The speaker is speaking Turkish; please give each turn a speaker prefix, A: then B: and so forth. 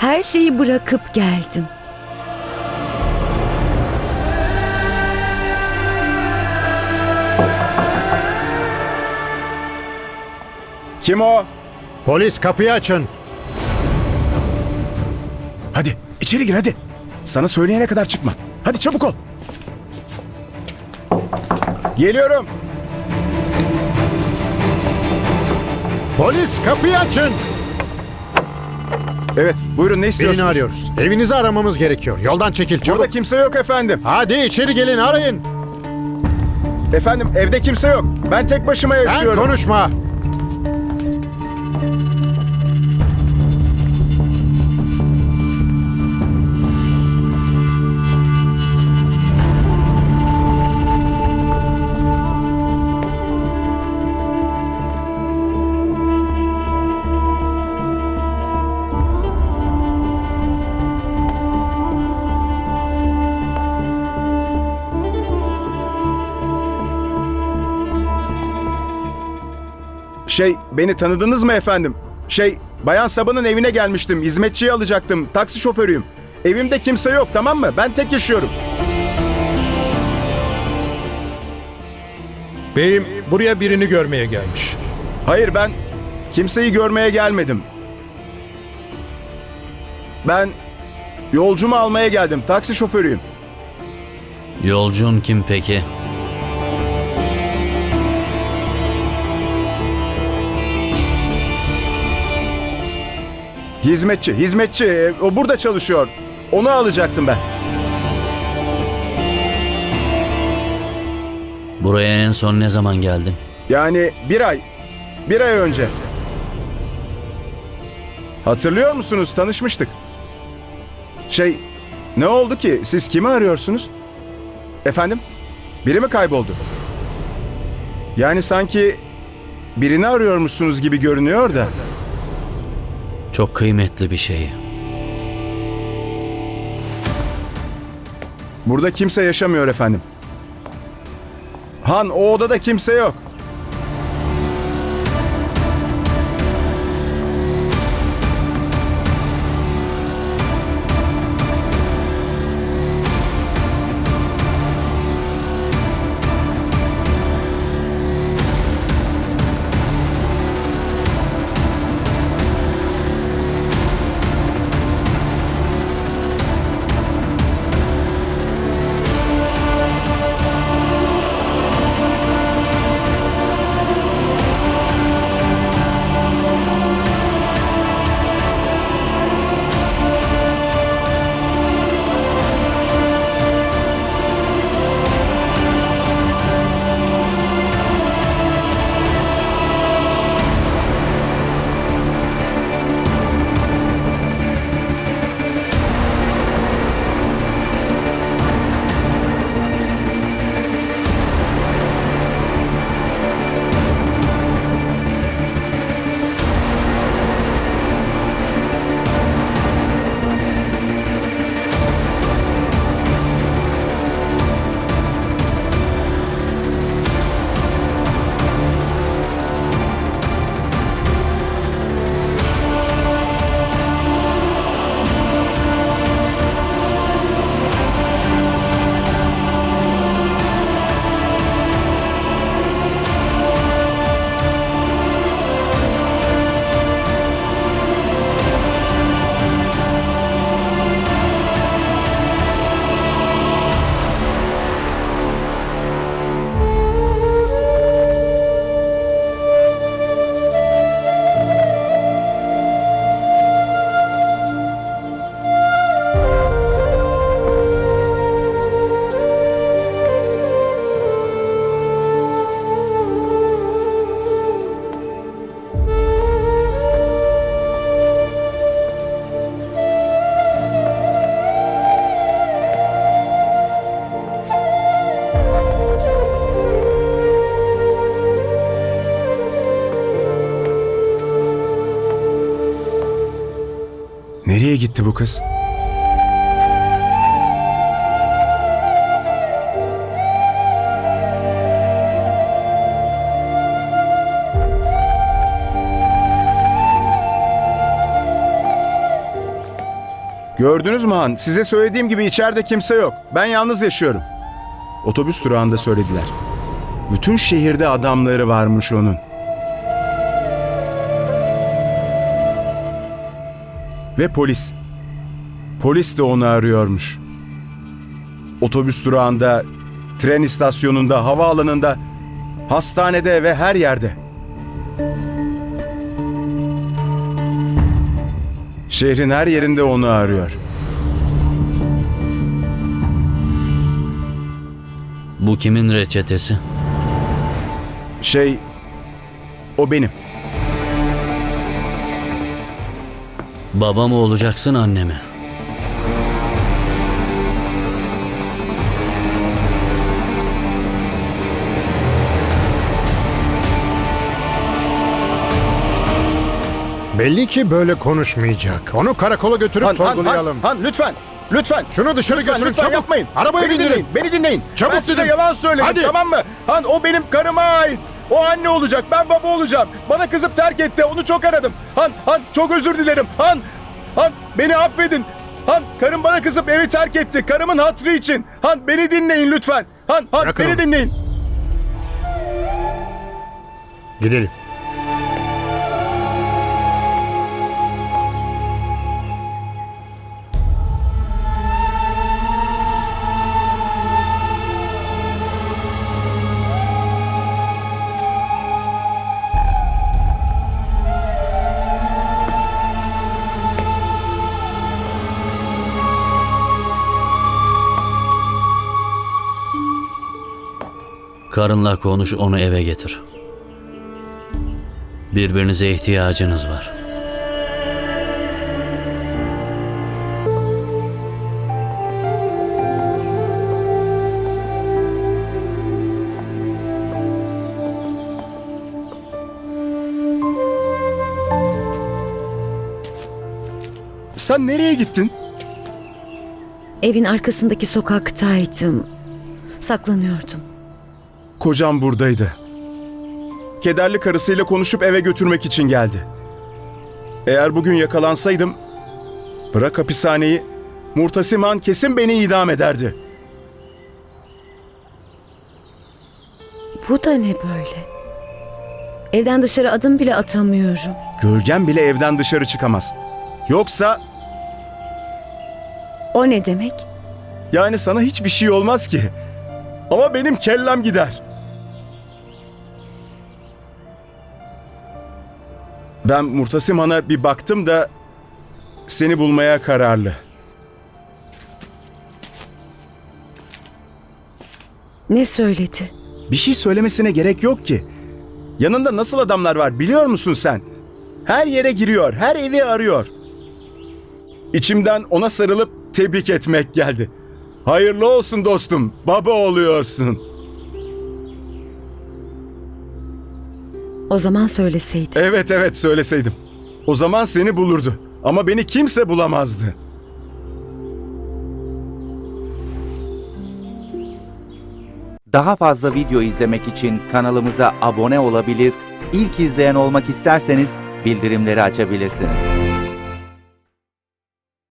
A: Her şeyi bırakıp geldim.
B: Kim o?
C: Polis kapıyı açın.
B: Hadi içeri gir hadi. Sana söyleyene kadar çıkma. Hadi çabuk ol. Geliyorum.
C: Polis kapıyı açın.
B: Evet buyurun ne istiyorsunuz?
C: Birini arıyoruz. Evinizi aramamız gerekiyor. Yoldan çekil çabuk.
B: Burada kimse yok efendim.
C: Hadi içeri gelin arayın.
B: Efendim evde kimse yok. Ben tek başıma
C: Sen
B: yaşıyorum.
C: konuşma.
B: Şey beni tanıdınız mı efendim? Şey Bayan Sabah'ın evine gelmiştim. Hizmetçiyi alacaktım. Taksi şoförüyüm. Evimde kimse yok tamam mı? Ben tek yaşıyorum.
D: Beyim buraya birini görmeye gelmiş.
B: Hayır ben kimseyi görmeye gelmedim. Ben yolcumu almaya geldim. Taksi şoförüyüm.
E: Yolcun kim peki?
B: Hizmetçi, hizmetçi. E, O burada çalışıyor. Onu alacaktım ben.
E: Buraya en son ne zaman geldin?
B: Yani bir ay, bir ay önce. Hatırlıyor musunuz? Tanışmıştık. Şey, ne oldu ki? Siz kimi arıyorsunuz? Efendim? Biri mi kayboldu? Yani sanki birini arıyormuşsunuz gibi görünüyor da.
E: Çok kıymetli bir şey.
B: Burada kimse yaşamıyor efendim. Han, o odada kimse yok. Nereye gitti bu kız? Gördünüz mü Han? Size söylediğim gibi içeride kimse yok. Ben yalnız yaşıyorum. Otobüs durağında söylediler. Bütün şehirde adamları varmış onun. Ve polis. Polis de onu arıyormuş. Otobüs durağında, tren istasyonunda, havaalanında, hastanede ve her yerde. Şehrin her yerinde onu arıyor.
E: Bu kimin reçetesi?
B: Şey, o benim.
E: Baba mı olacaksın anne mi?
C: Belli ki böyle konuşmayacak. Onu karakola götürüp
B: Han, Han,
C: sorgulayalım.
B: Han, Han, lütfen, lütfen.
C: Şunu dışarı
B: Lütfen,
C: götürün
B: lütfen
C: çabuk.
B: yapmayın.
C: Arabayı
B: beni
C: bindirin.
B: dinleyin, beni dinleyin.
C: Çabuk
B: ben size yalan söyledim,
C: Hadi.
B: tamam mı? Han, o benim karıma ait. O anne olacak, ben baba olacağım. Bana kızıp terk etti, onu çok aradım. Han, Han, çok özür dilerim. Han, Han, beni affedin. Han, karım bana kızıp evi terk etti. Karımın hatrı için. Han, beni dinleyin lütfen. Han, Han,
C: Bırakın
B: beni
C: onu.
B: dinleyin.
C: Gidelim.
E: Karınla konuş onu eve getir. Birbirinize ihtiyacınız var.
B: Sen nereye gittin?
A: Evin arkasındaki sokaktaydım. Saklanıyordum.
B: Kocam buradaydı. Kederli karısıyla konuşup eve götürmek için geldi. Eğer bugün yakalansaydım, bırak hapishaneyi, Murtasiman kesin beni idam ederdi.
A: Bu da ne böyle? Evden dışarı adım bile atamıyorum.
B: Gölgem bile evden dışarı çıkamaz. Yoksa
A: O ne demek?
B: yani sana hiçbir şey olmaz ki. Ama benim kellem gider. Ben Murtasiman'a bir baktım da seni bulmaya kararlı.
A: Ne söyledi?
B: Bir şey söylemesine gerek yok ki. Yanında nasıl adamlar var biliyor musun sen? Her yere giriyor, her evi arıyor. İçimden ona sarılıp tebrik etmek geldi. Hayırlı olsun dostum, baba oluyorsun.
A: O zaman söyleseydi.
B: Evet evet söyleseydim. O zaman seni bulurdu. Ama beni kimse bulamazdı.
F: Daha fazla video izlemek için kanalımıza abone olabilir, ilk izleyen olmak isterseniz bildirimleri açabilirsiniz.